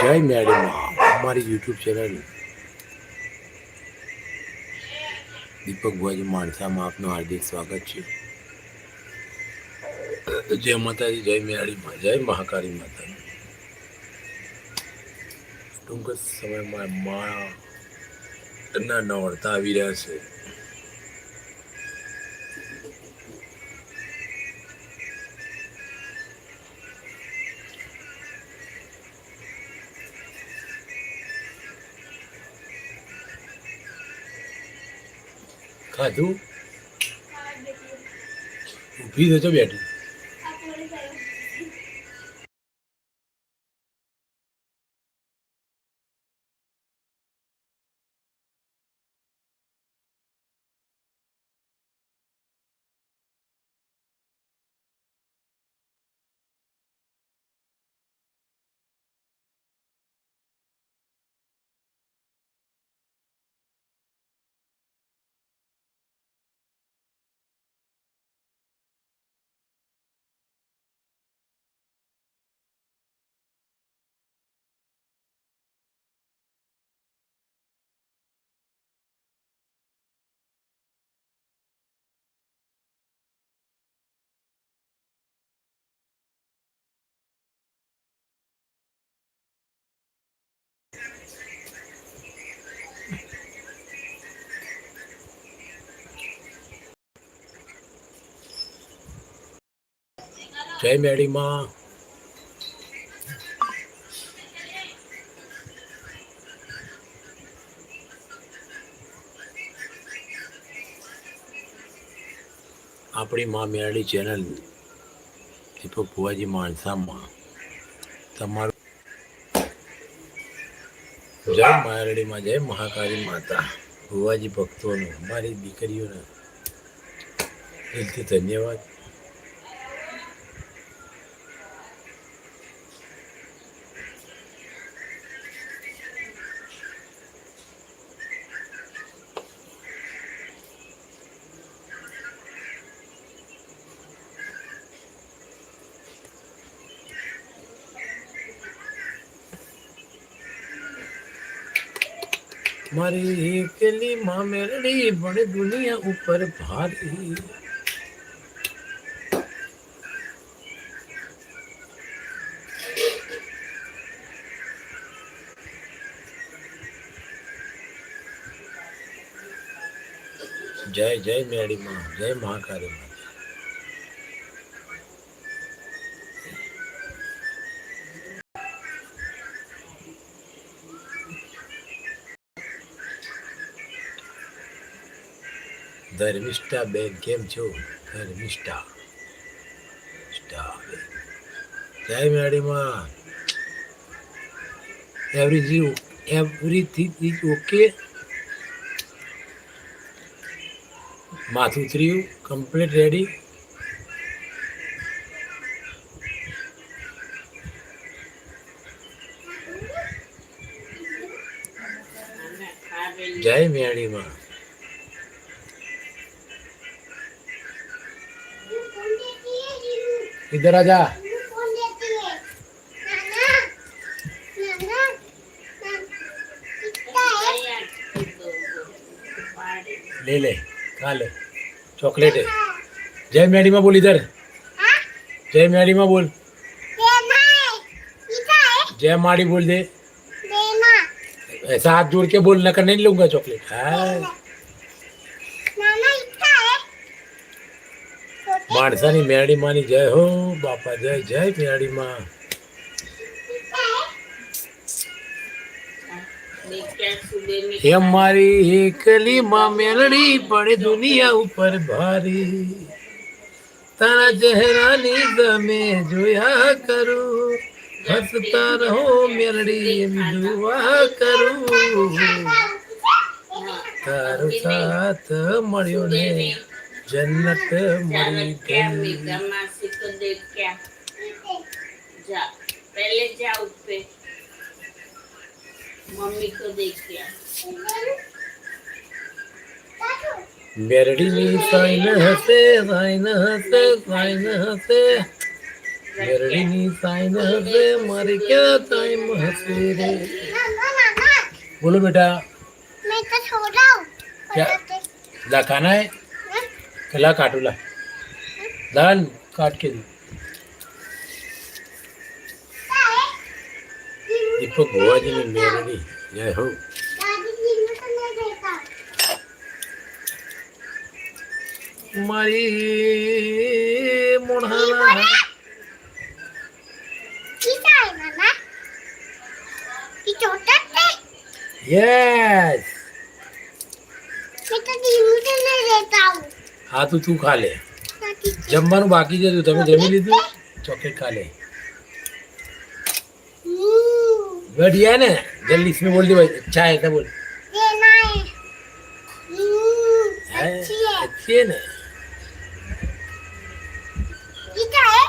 જય મેડમ, અમારી YouTube channel દીપક ભાઈ માણસામાં આપનું હાર્દિક સ્વાગત છે. જય માતાજી, જય મેળીમાં જય મહાકાળી માતા ટૂંક સમયમાં ના નવડતા આવી રહ્યા છે. ખાધું ઊભી થતો બેઠી. જય મેડીમાં આપણી મા મેરડી ચેનલ દીપક ભુવાજી માણસામાં. તમારું જય મારડીમાં જય મહાકાળી માતા. ભુવાજી ભક્તોને મારી દીકરીઓને દિલથી ધન્યવાદ. મારી એકલી માં મેરડી પણ દુનિયા ઉપર ભારી જય જય મેરડી માં જય મહાકાળી માં ધર્મિષ્ઠા બેન કેમ છો? ધર્મિષ્ઠા. જય મેડીમાં એવરીથિંગ એવરીથિંગ ઓકે માથું ઉતર્યું કમ્પ્લીટ રેડી इधर आ जा। ले ले खा ले। चॉकलेट है। जय मैडी माँ बोल इधर। जय मैडी माँ बोल। जय माड़ी बोल दे। ऐसा हाथ जोड़ के बोल न कर नहीं लूँगा चॉकलेट। हाँ। માણસાની મેરડી માની જય હો, બાપા, જય જય મેરડી માં એમ મારી એકલી માં મેલડી પડે દુનિયા ઉપર ભારી. તારા ચહેરાની તમે જોયા કરું, હસતા રહો મેલડી એમ જોવા કરું. તારો સાથ મળ્યો ને. जन्नत मरी गई। तो पहले जा पे मम्मी को देख क्या साइन हसे साइन हसे साइन हसे। साइन हसे मर क्या टाइम हसे रे। बोलो बेटा। मैं तो रहा हूँ। क्या? खाना है? ला काटू ला दाल काट के दो दीपक बुआ जी ने मेरडी जय हो दादी जी ने तो नहीं देखा મારી મોઢાના किसा है मामा ये छोटा है યસ मैं तो दीनू से नहीं देता हूँ હા તું તું ખા લે दादी जी જમવાનું બાકી છે તું તમે જમી લીધું ચોકલેટ ખા લે हम्म, बढ़िया है ना जल्दी इसमें बोल दे भाई अच्छा है तो बोल देना है हम्म, है? अच्छी है अच्छी है ना किसा है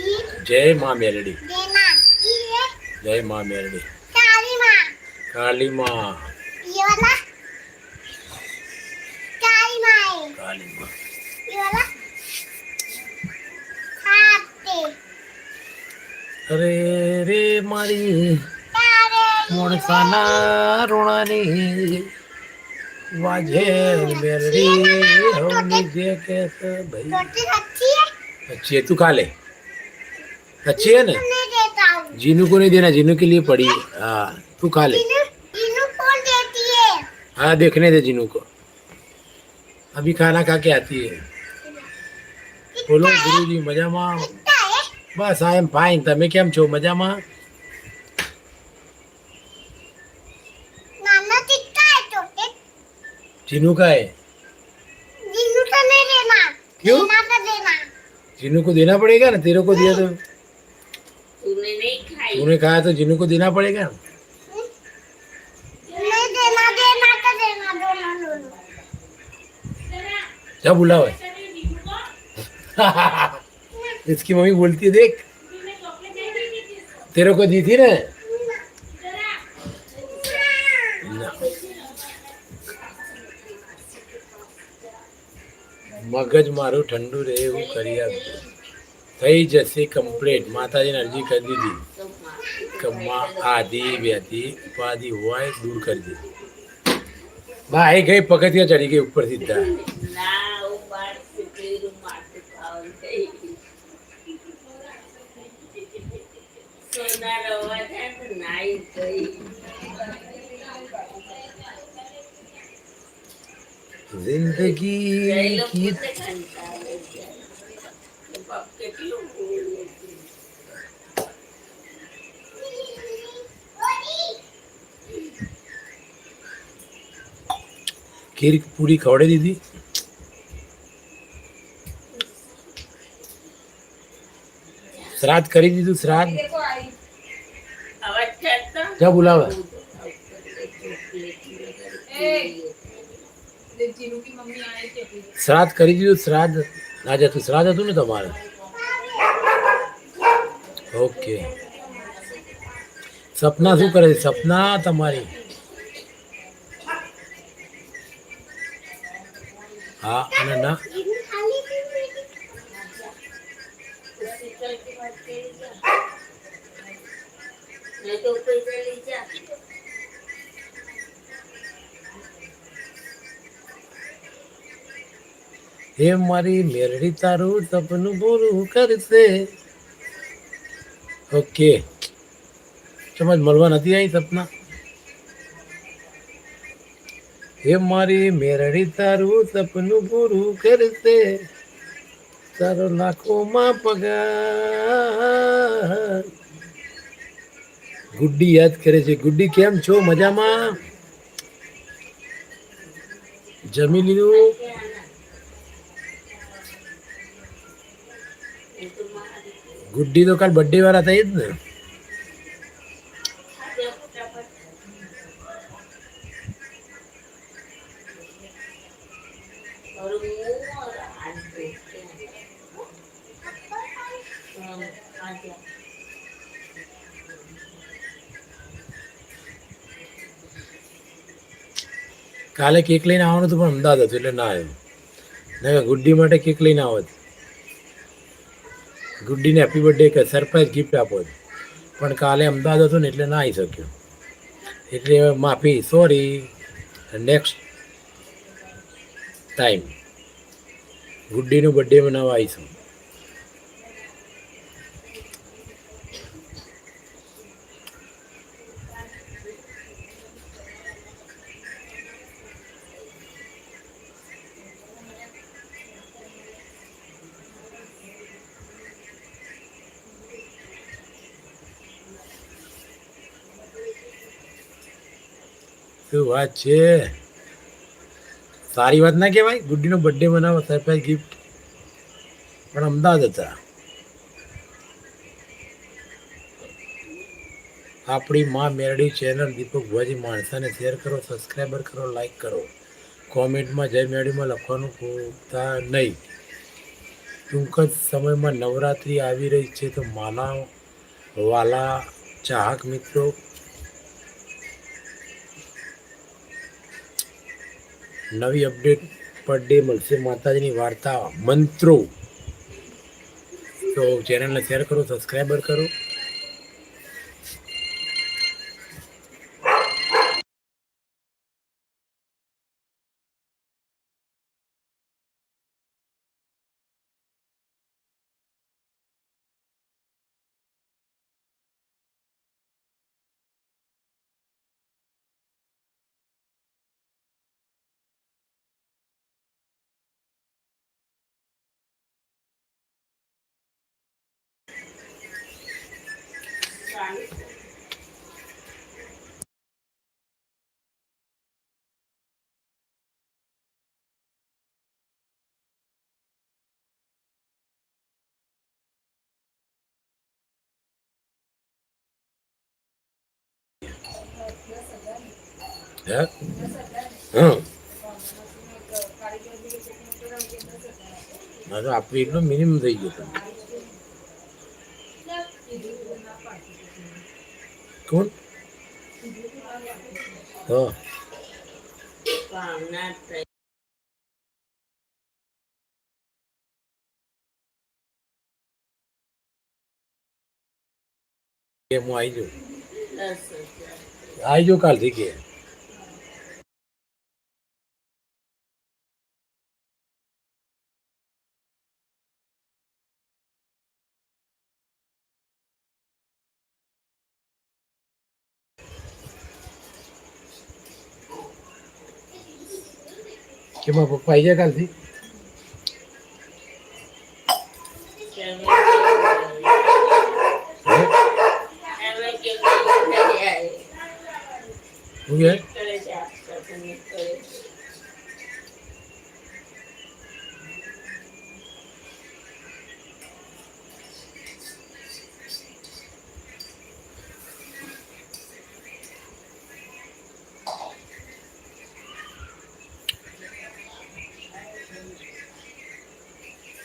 ये जय माँ मेरडी देना ये जय माँ मेरडी काली माँ रे रे मारी। મોણસાના રોણાની વાજે મેરડી હવની જે अच्छी है, तू खा ले। अच्छी है ना? जीनू को नहीं देना, जीनू के लिए पड़ी। हाँ तू खा ले। हाँ देखने दे जीनू को। अभी खाना खा के आती है। बोलो गुरु जी मज़ा माँ। બસ આઈ એમ ફાઇન તમે કેમ છો મજામાં नाना कितना है छोटे જીનू का है जिन्नू तो नहीं देना क्यों? देना तो देना जीनू को देना पड़ेगा ना तेरे को दिया तो तूने नहीं खाई तूने कहा तो जीनू को देना पड़ेगा नहीं देना देना तो देना दोनों दोनों क्या बोला हुआ है? इसकी मम्मी बोलती है देख तेरे को दी थी ना ना। મગજ મારું ઠંડુ રહે એવું કરી આપજો થઈ જશે કમ્પ્લેટ માતાજીને અરજી કરી દીધી કે માં આદિ વ્યાધિ ઉપાધિ હોય દૂર કરી દે બા એ ગઈ પગથિયા ચડી ગઈ ઉપર સીધા સોના રવા થાય તો નાઈ ગઈ જિંદગી જયલો કી પોતે કંટાળે છે. કે બાપ કેટલું બોલે છે. ખીર પૂરી ખવડાવી દીધી શ્રાદ્ધ કરી દીધું શ્રાદ્ધ અવાજ કરતો જા બોલાવે શ્રાદ્ધ કરી દીધું શ્રાદ્ધ આજે હતું શ્રાદ્ધ હતું ને તમારે ઓકે સપના શું કરે છે સપના તમારી હા અને ના હે મારી મેરડી તારું તપનું પૂરું કરશે. ઓકે. સમજ મળવા નથી આવી સપના? હે મારી મેરડી તારું સપનું પૂરું કરશે. તારો લાખોમાં પગાર. ગુડ્ડી યાદ કરે છે. ગુડ્ડી કેમ છો? મજામાં? જમી લીધું? ગુડ્ડી તો કાલ બર્થડે વાળા થઈ જ ને. કાલે કેક લઈને આવવાનું હતું પણ અમદાવાદ હતું એટલે ના આવ્યું. નહીં ગુડ્ડી માટે કેક લઈને આવત ગુડ્ડીને હેપી બર્થડે કે સરપ્રાઈઝ ગિફ્ટ આપો છો. પણ કાલે અમદાવાદ હતો ને એટલે ના આવી શક્યો. એટલે માફી સોરી નેક્સ્ટ ટાઈમ ગુડ્ડીનો બર્થડે મનાવવા આવીશું. શું વાત છે? સારી વાત ના કહેવાય? ગુડ્ડીનો બર્થડે મનાવો, સરપ્રાઈઝ ગિફ્ટ પણ અમદાવાદ હતા. આપણી માં મેરડી ચેનલ દીપક ભુવાજી માણસાને શેર કરો સબસ્ક્રાઈબર કરો લાઈક કરો. કોમેન્ટમાં જય મેરડીમાં લખવાનું ભૂલતા નહીં. ટૂંક જ સમયમાં નવરાત્રિ આવી રહી છે તો માના વાલા ચાહક મિત્રો નવી અપડેટ પર ડે મળશે. માતાજીની વાર્તા મંત્રો. તો ચેનલને શેર કરો સબસ્ક્રાઈબર કરો. vermek Ya. అది అప్పుడు ఇల్లు మినిమం తగ్గుతుంది कौन? हाँ। ये मु आई जो आई जो काल ठीक है किंवा पाहिजे का ती ठीक आहे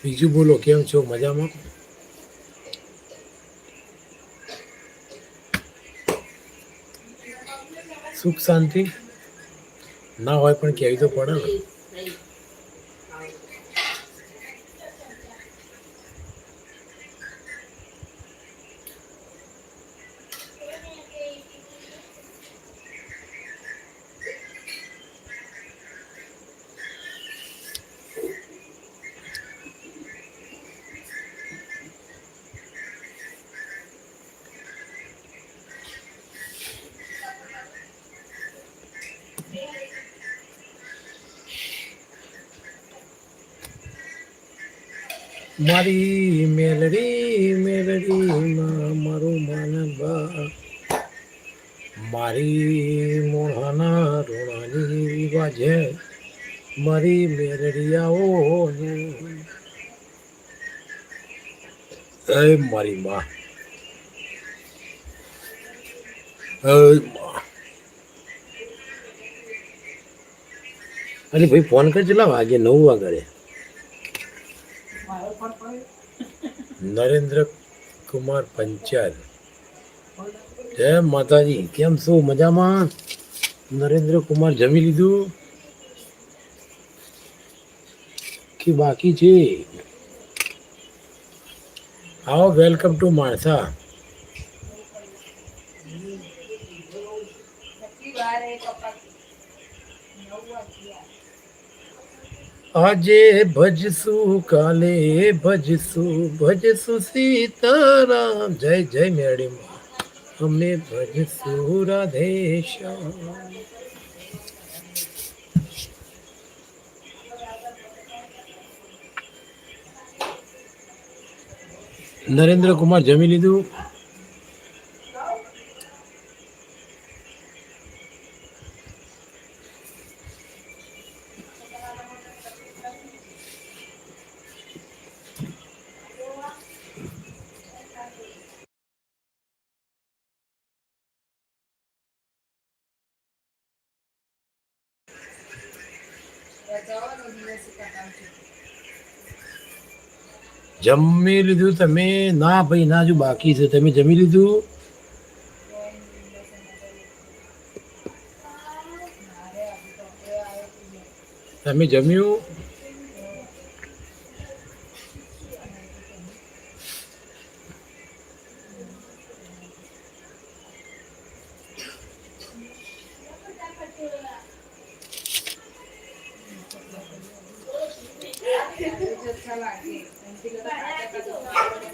બીજું બોલો કેમ છો? મજામાં? સુખ શાંતિ? ના હોય પણ કહેવી તો પડે ને. મારી મેલડી મેલડીમાં મારું માનબા મારી મોહાના રોણાની વાજે મારી મેલડિયાઓ એ મારી માં. અરે ભાઈ, ફોન કર કેટલા વાગે નવ વાગે નરેન્દ્ર કુમાર પંચાલ જય માતાજી કેમ શું મજામાં નરેન્દ્ર કુમાર જમી લીધું કે બાકી છે આવો વેલકમ ટુ માણસા આજે ભજસુ કાલે ભજસુ ભજસુ સીતારામ, જય જય મેડી અમે ભજસુ રાધેશ્યામ. નરેન્દ્ર કુમાર જમી લીધું? જમી લીધું તમે ના ભાઈ ના હજુ બાકી છે. તમે જમી લીધું? તમે જમ્યું?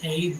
Hey.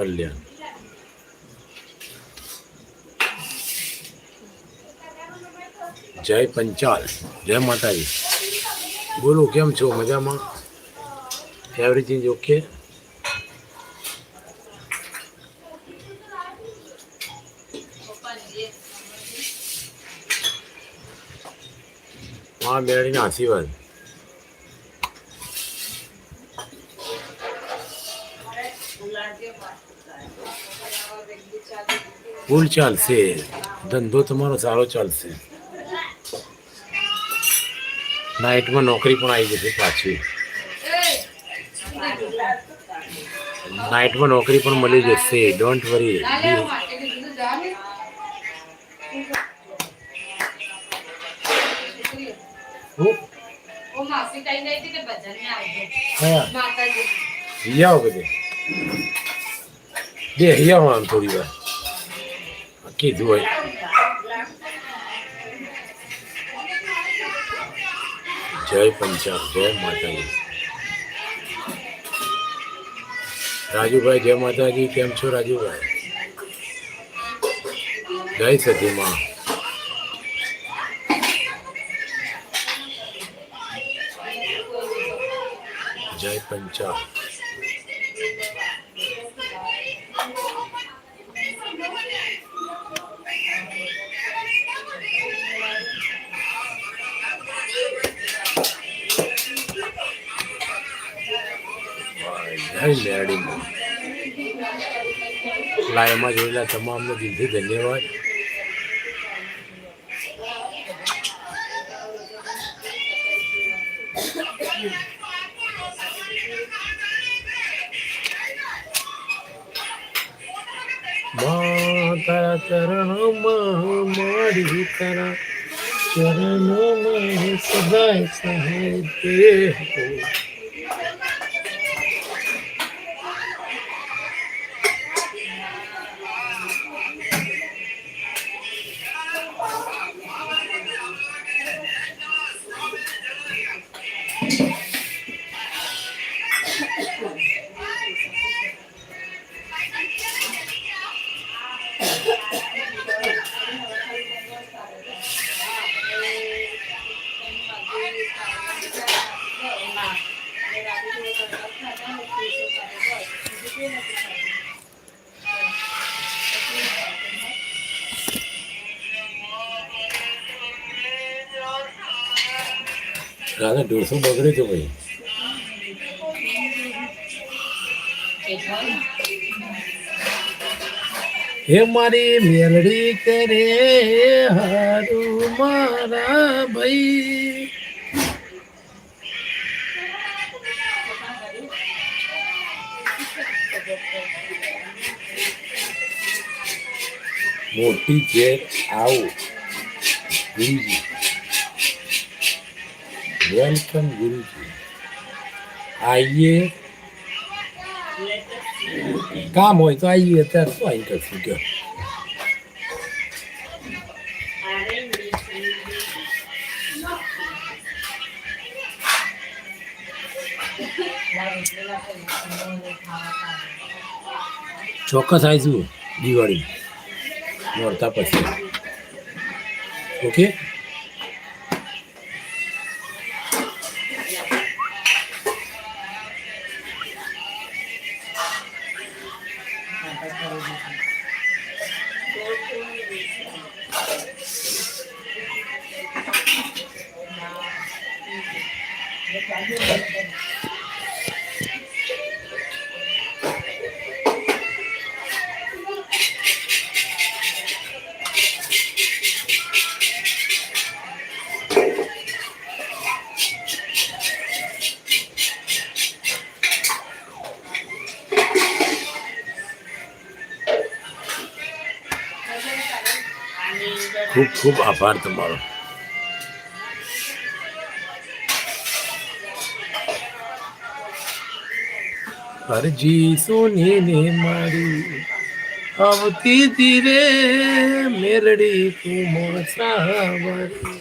કલ્યાણ. જય પંચાલ. જય માતાજી. બોલો કેમ છો? મજામાં? એવરીથિંગ ઓકે મા મેળીના આશીર્વાદ. ફૂલ ચાલશે ધંધો તમારો સારો ચાલશે નાઇટમાં નોકરી પણ આવી જશે પાછી નાઇટમાં નોકરી પણ મળી જશે ડોન્ટ વરી હા આવો બધે બે હિયાઓ આમ થોડી વાર આ કીધું હોય જય પંચાબ જય માતાજી રાજુભાઈ જય માતાજી કેમ છો રાજુભાઈ જય સતીમાં જય પંચાબ જય મેરડીમાં લાઈવમાં જોયેલા તમામને દિલથી ધન્યવાદ. તારા ચરણોમાં મારી તારા ચરણોમાં સદાય સહાય દે હો. રાધા ઢોસો બગડે ભાઈ. હે મારી મેલડી કરે હારું મારા ભાઈ. મોટી જેટ આવો. ગુરુજી વેલકમ ગુરુજી આઈએ કામ હોય તો આવીએ અત્યારે શું આવી કરશું કે ચોક્કસ આવીશું દિવાળી નોરતા પછી. ઓકે ખૂબ આભાર તમારો. અરજી સોની ને મારી આવતી ધીરે મેરડી તું મોસાવરી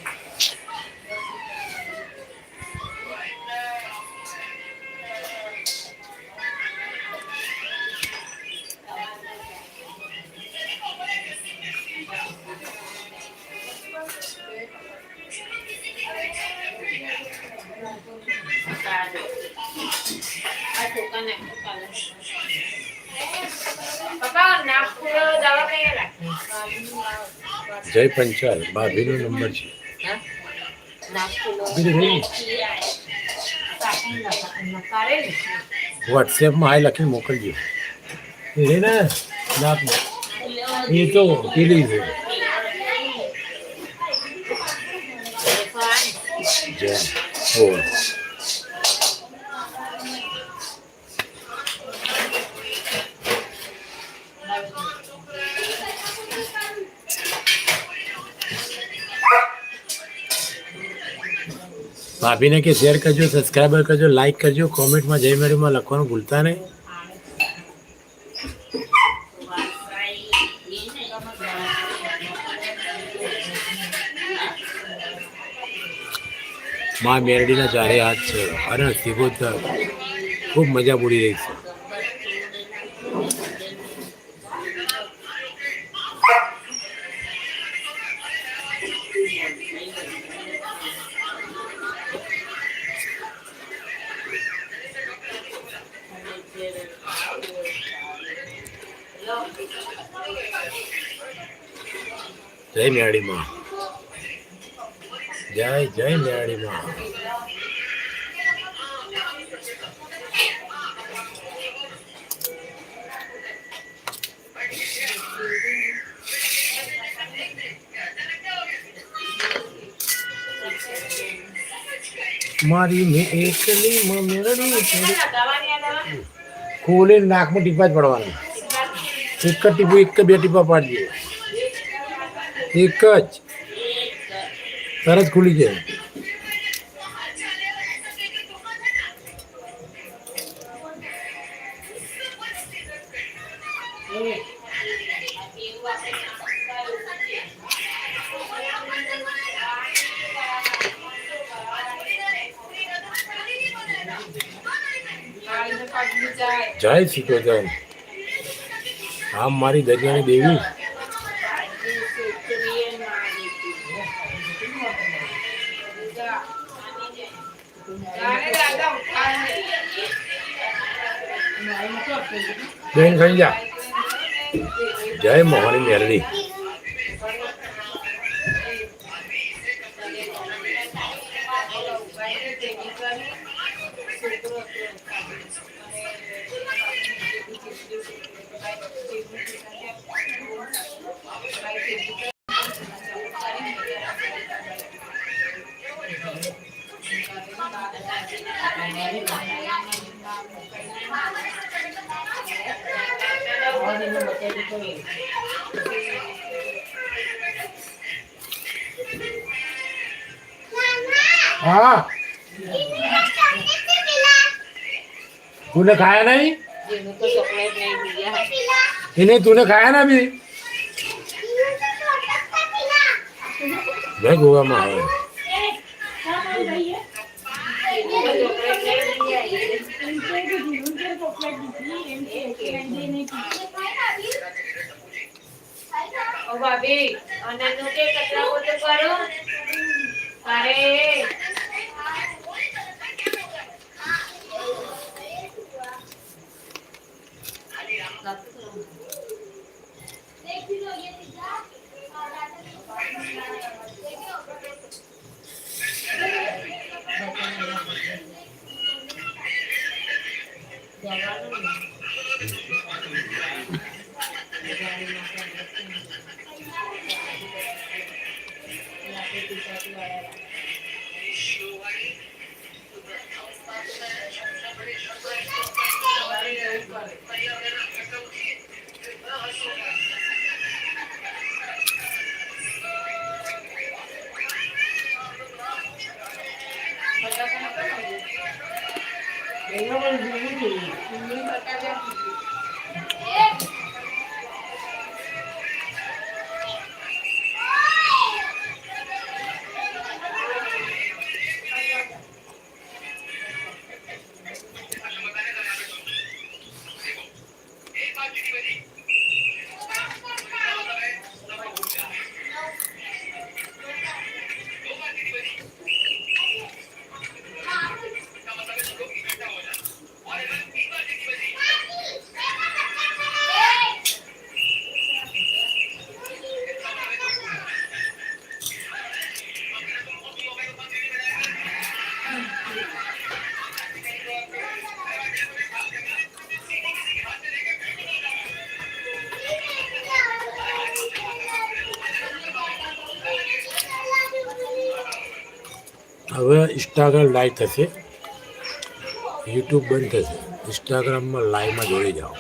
જય પંચાલ ભાભીનો નંબર છે બીજું નહીં વોટ્સએપમાં હાય લખીને મોકલજો એ ને નાપ એ તો પેલી છે જય ભાભીને કે શેર કરજો સબસ્ક્રાઈબર કરજો લાઈક કરજો કોમેન્ટમાં જય મેરીમાં લખવાનું ભૂલતા નહીં. મા મેરડીના ચારે હાથ છે અને સિગોતર ખૂબ મજા પૂરી રહી છે. જય મેરડીમાં જય જય મેરડીમાં મારી મેં એકલી માં મેરડી પડી. ખોલીને નાકમાં ટીપા જ પડવાના. એક જ ટીપું, એક કે બે ટીપા પાડજે. એક જ. તરત ખુલી જાય. જય શ્રી. જય. આમ મારી દરિયાની દેવી. બેન ખાઈ જા જય મોહની મેરડી. हा. तूने खाया नाही? नाही तूने खाया ना मी जय गोवा माय ભાભી અને નું કે કચરા પોતું કરો અરે હવે ઇન્સ્ટાગ્રામ લાઈવ થશે. યુટ્યુબ બંધ થશે. ઇન્સ્ટાગ્રામમાં લાઈવમાં જોડી જાઓ.